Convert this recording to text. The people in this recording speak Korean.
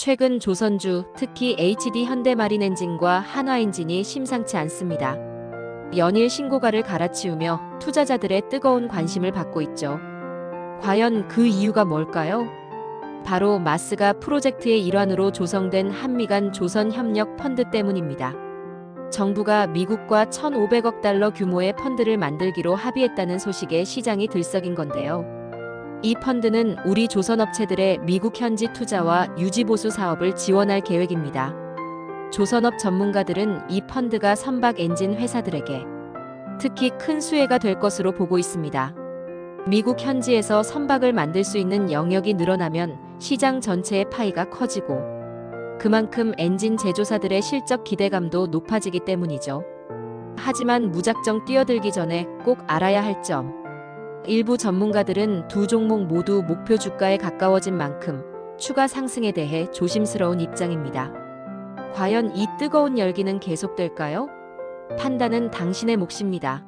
최근 조선주, 특히 HD 현대마린 엔진과 한화 엔진이 심상치 않습니다. 연일 신고가를 갈아치우며 투자자들의 뜨거운 관심을 받고 있죠. 과연 그 이유가 뭘까요? 바로 마스가 프로젝트의 일환으로 조성된 한미 간 조선 협력 펀드 때문입니다. 정부가 미국과 1,500억 달러 규모의 펀드를 만들기로 합의했다는 소식에 시장이 들썩인 건데요. 이 펀드는 우리 조선업체들의 미국 현지 투자와 유지보수 사업을 지원할 계획입니다. 조선업 전문가들은 이 펀드가 선박 엔진 회사들에게 특히 큰 수혜가 될 것으로 보고 있습니다. 미국 현지에서 선박을 만들 수 있는 영역이 늘어나면 시장 전체의 파이가 커지고 그만큼 엔진 제조사들의 실적 기대감도 높아지기 때문이죠. 하지만 무작정 뛰어들기 전에 꼭 알아야 할 점. 일부 전문가들은 두 종목 모두 목표 주가에 가까워진 만큼 추가 상승에 대해 조심스러운 입장입니다. 과연 이 뜨거운 열기는 계속될까요? 판단은 당신의 몫입니다.